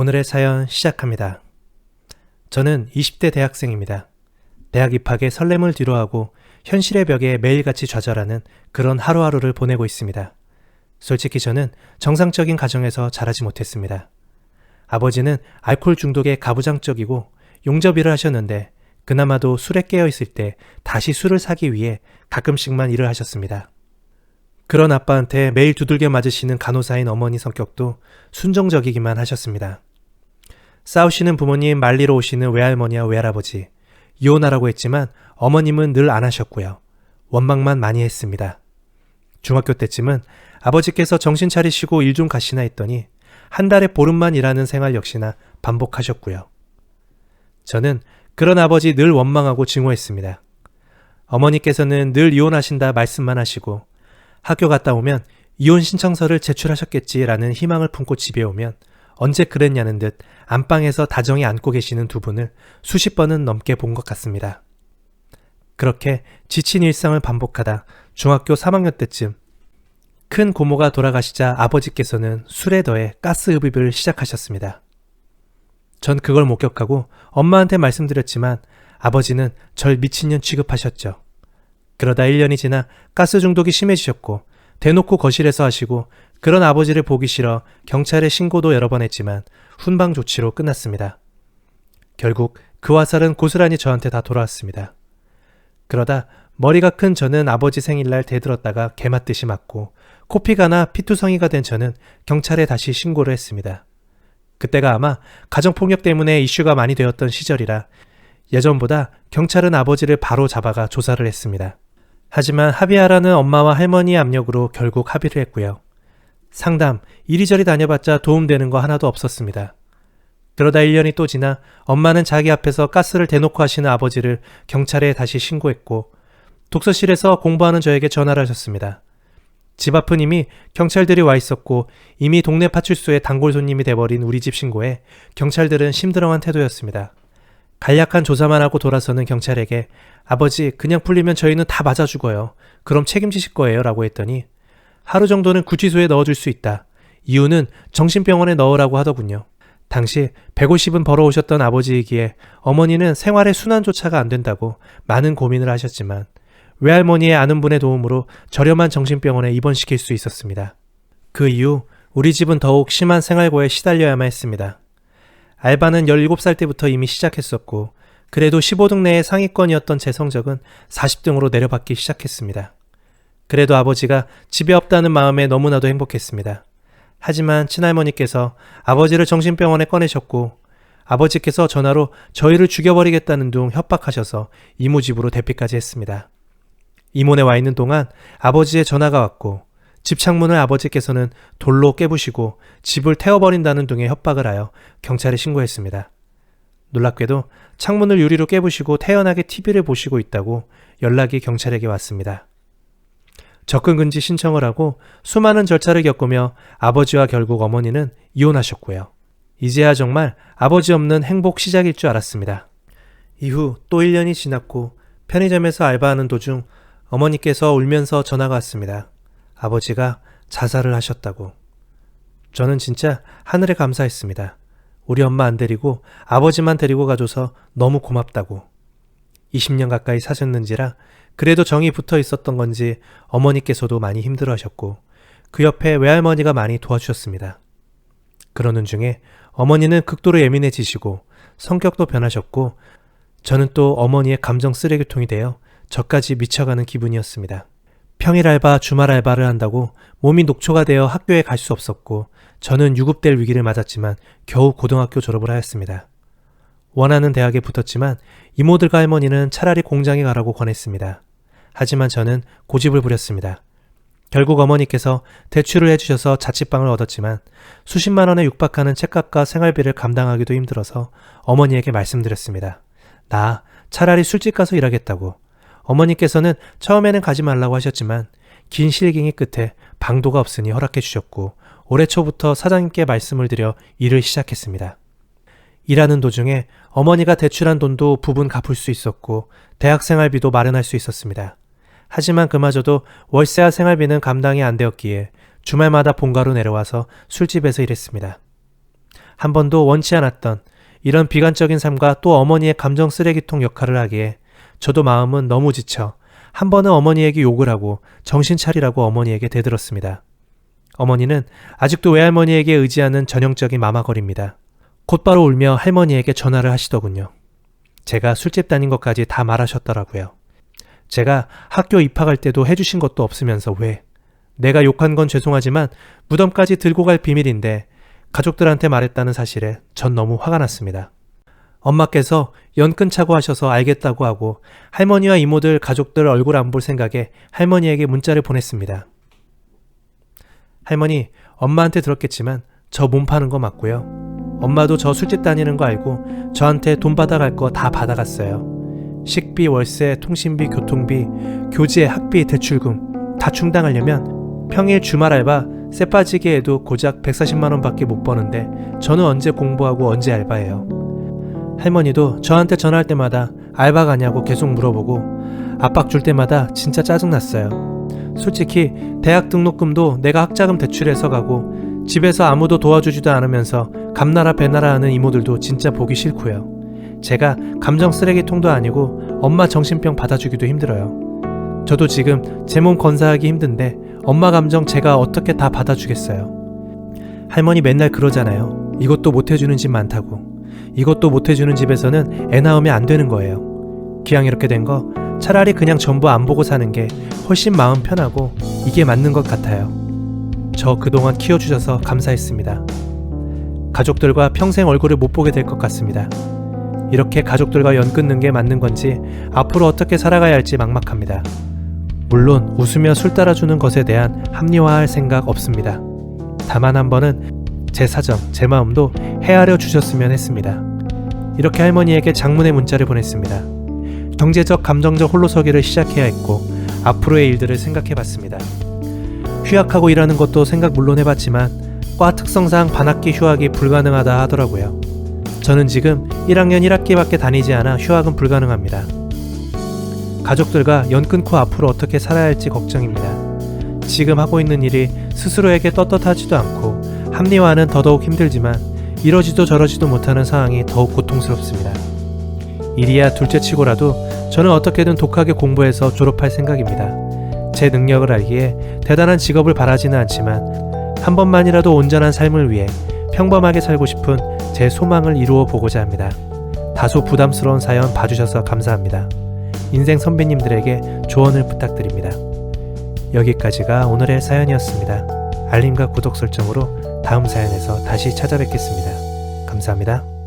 오늘의 사연 시작합니다. 저는 20대 대학생입니다. 대학 입학에 설렘을 뒤로하고 현실의 벽에 매일같이 좌절하는 그런 하루하루를 보내고 있습니다. 솔직히 저는 정상적인 가정에서 자라지 못했습니다. 아버지는 알코올 중독에 가부장적이고 용접 일을 하셨는데 그나마도 술에 깨어 있을 때 다시 술을 사기 위해 가끔씩만 일을 하셨습니다. 그런 아빠한테 매일 두들겨 맞으시는 간호사인 어머니 성격도 순종적이기만 하셨습니다. 싸우시는 부모님 말리러 오시는 외할머니와 외할아버지, 이혼하라고 했지만 어머님은 늘 안 하셨고요. 원망만 많이 했습니다. 중학교 때쯤은 아버지께서 정신 차리시고 일 좀 가시나 했더니 한 달에 보름만 일하는 생활 역시나 반복하셨고요. 저는 그런 아버지 늘 원망하고 증오했습니다. 어머니께서는 늘 이혼하신다 말씀만 하시고 학교 갔다 오면 이혼 신청서를 제출하셨겠지라는 희망을 품고 집에 오면 언제 그랬냐는 듯 안방에서 다정히 앉고 계시는 두 분을 수십 번은 넘게 본 것 같습니다. 그렇게 지친 일상을 반복하다 중학교 3학년 때쯤 큰 고모가 돌아가시자 아버지께서는 술에 더해 가스 흡입을 시작하셨습니다. 전 그걸 목격하고 엄마한테 말씀드렸지만 아버지는 절 미친년 취급하셨죠. 그러다 1년이 지나 가스 중독이 심해지셨고 대놓고 거실에서 하시고 그런 아버지를 보기 싫어 경찰에 신고도 여러 번 했지만 훈방 조치로 끝났습니다. 결국 그 화살은 고스란히 저한테 다 돌아왔습니다. 그러다 머리가 큰 저는 아버지 생일날 대들었다가 개맞듯이 맞고 코피가 나 피투성이가 된 저는 경찰에 다시 신고를 했습니다. 그때가 아마 가정폭력 때문에 이슈가 많이 되었던 시절이라 예전보다 경찰은 아버지를 바로 잡아가 조사를 했습니다. 하지만 합의하라는 엄마와 할머니의 압력으로 결국 합의를 했고요. 상담, 이리저리 다녀봤자 도움되는 거 하나도 없었습니다. 그러다 1년이 또 지나 엄마는 자기 앞에서 가스를 대놓고 하시는 아버지를 경찰에 다시 신고했고 독서실에서 공부하는 저에게 전화를 하셨습니다. 집 앞은 이미 경찰들이 와 있었고 이미 동네 파출소의 단골 손님이 돼버린 우리 집 신고에 경찰들은 심드렁한 태도였습니다. 간략한 조사만 하고 돌아서는 경찰에게 아버지 그냥 풀리면 저희는 다 맞아 죽어요. 그럼 책임지실 거예요 라고 했더니 하루 정도는 구치소에 넣어줄 수 있다. 이유는 정신병원에 넣으라고 하더군요. 당시 150은 벌어오셨던 아버지이기에 어머니는 생활의 순환조차가 안 된다고 많은 고민을 하셨지만 외할머니의 아는 분의 도움으로 저렴한 정신병원에 입원시킬 수 있었습니다. 그 이후 우리 집은 더욱 심한 생활고에 시달려야만 했습니다. 알바는 17살 때부터 이미 시작했었고 그래도 15등 내의 상위권이었던 제 성적은 40등으로 내려받기 시작했습니다. 그래도 아버지가 집에 없다는 마음에 너무나도 행복했습니다. 하지만 친할머니께서 아버지를 정신병원에 꺼내셨고 아버지께서 전화로 저희를 죽여버리겠다는 둥 협박하셔서 이모 집으로 대피까지 했습니다. 이모네 와 있는 동안 아버지의 전화가 왔고 집 창문을 아버지께서는 돌로 깨부시고 집을 태워버린다는 등의 협박을 하여 경찰에 신고했습니다. 놀랍게도 창문을 유리로 깨부시고 태연하게 TV를 보시고 있다고 연락이 경찰에게 왔습니다. 접근 금지 신청을 하고 수많은 절차를 겪으며 아버지와 결국 어머니는 이혼하셨고요. 이제야 정말 아버지 없는 행복 시작일 줄 알았습니다. 이후 또 1년이 지났고 편의점에서 알바하는 도중 어머니께서 울면서 전화가 왔습니다. 아버지가 자살을 하셨다고. 저는 진짜 하늘에 감사했습니다. 우리 엄마 안 데리고 아버지만 데리고 가줘서 너무 고맙다고. 20년 가까이 사셨는지라 그래도 정이 붙어 있었던 건지 어머니께서도 많이 힘들어 하셨고 그 옆에 외할머니가 많이 도와주셨습니다. 그러는 중에 어머니는 극도로 예민해지시고 성격도 변하셨고 저는 또 어머니의 감정 쓰레기통이 되어 저까지 미쳐가는 기분이었습니다. 평일 알바, 주말 알바를 한다고 몸이 녹초가 되어 학교에 갈 수 없었고 저는 유급될 위기를 맞았지만 겨우 고등학교 졸업을 하였습니다. 원하는 대학에 붙었지만 이모들과 할머니는 차라리 공장에 가라고 권했습니다. 하지만 저는 고집을 부렸습니다. 결국 어머니께서 대출을 해주셔서 자취방을 얻었지만 수십만 원에 육박하는 책값과 생활비를 감당하기도 힘들어서 어머니에게 말씀드렸습니다. 나 차라리 술집 가서 일하겠다고. 어머니께서는 처음에는 가지 말라고 하셨지만 긴 실갱이 끝에 방도가 없으니 허락해 주셨고 올해 초부터 사장님께 말씀을 드려 일을 시작했습니다. 일하는 도중에 어머니가 대출한 돈도 부분 갚을 수 있었고 대학 생활비도 마련할 수 있었습니다. 하지만 그마저도 월세와 생활비는 감당이 안 되었기에 주말마다 본가로 내려와서 술집에서 일했습니다. 한 번도 원치 않았던 이런 비관적인 삶과 또 어머니의 감정 쓰레기통 역할을 하기에 저도 마음은 너무 지쳐 한 번은 어머니에게 욕을 하고 정신 차리라고 어머니에게 대들었습니다. 어머니는 아직도 외할머니에게 의지하는 전형적인 마마걸입니다. 곧바로 울며 할머니에게 전화를 하시더군요. 제가 술집 다닌 것까지 다 말하셨더라고요. 제가 학교 입학할 때도 해주신 것도 없으면서 왜? 내가 욕한 건 죄송하지만 무덤까지 들고 갈 비밀인데 가족들한테 말했다는 사실에 전 너무 화가 났습니다. 엄마께서 연끈 차고 하셔서 알겠다고 하고 할머니와 이모들 가족들 얼굴 안 볼 생각에 할머니에게 문자를 보냈습니다. 할머니, 엄마한테 들었겠지만 저 몸 파는 거 맞고요. 엄마도 저 술집 다니는 거 알고 저한테 돈 받아갈 거 다 받아갔어요. 식비, 월세, 통신비, 교통비, 교재, 학비, 대출금 다 충당하려면 평일 주말 알바 쎄 빠지게 해도 고작 140만 원밖에 못 버는데 저는 언제 공부하고 언제 알바해요. 할머니도 저한테 전화할 때마다 알바 가냐고 계속 물어보고 압박 줄 때마다 진짜 짜증났어요. 솔직히 대학 등록금도 내가 학자금 대출해서 가고 집에서 아무도 도와주지도 않으면서 감나라 배나라 하는 이모들도 진짜 보기 싫고요. 제가 감정 쓰레기통도 아니고 엄마 정신병 받아주기도 힘들어요. 저도 지금 제 몸 건사하기 힘든데 엄마 감정 제가 어떻게 다 받아주겠어요. 할머니 맨날 그러잖아요. 이것도 못해주는 집 많다고. 이것도 못해주는 집에서는 애 낳으면 안 되는 거예요. 기왕 이렇게 된 거 차라리 그냥 전부 안 보고 사는 게 훨씬 마음 편하고 이게 맞는 것 같아요. 저 그동안 키워주셔서 감사했습니다. 가족들과 평생 얼굴을 못 보게 될 것 같습니다. 이렇게 가족들과 연 끊는 게 맞는 건지 앞으로 어떻게 살아가야 할지 막막합니다. 물론 웃으며 술 따라주는 것에 대한 합리화할 생각 없습니다. 다만 한 번은 제 사정, 제 마음도 헤아려 주셨으면 했습니다. 이렇게 할머니에게 장문의 문자를 보냈습니다. 경제적, 감정적 홀로서기를 시작해야 했고 앞으로의 일들을 생각해 봤습니다. 휴학하고 일하는 것도 생각 물론 해봤지만 과 특성상 반학기 휴학이 불가능하다 하더라고요. 저는 지금 1학년 1학기밖에 다니지 않아 휴학은 불가능합니다. 가족들과 연 끊고 앞으로 어떻게 살아야 할지 걱정입니다. 지금 하고 있는 일이 스스로에게 떳떳하지도 않고 합리화는 더더욱 힘들지만 이러지도 저러지도 못하는 상황이 더욱 고통스럽습니다. 일이야 둘째 치고라도 저는 어떻게든 독하게 공부해서 졸업할 생각입니다. 제 능력을 알기에 대단한 직업을 바라지는 않지만 한 번만이라도 온전한 삶을 위해 평범하게 살고 싶은 제 소망을 이루어 보고자 합니다. 다소 부담스러운 사연 봐주셔서 감사합니다. 인생 선배님들에게 조언을 부탁드립니다. 여기까지가 오늘의 사연이었습니다. 알림과 구독 설정으로 다음 사연에서 다시 찾아뵙겠습니다. 감사합니다.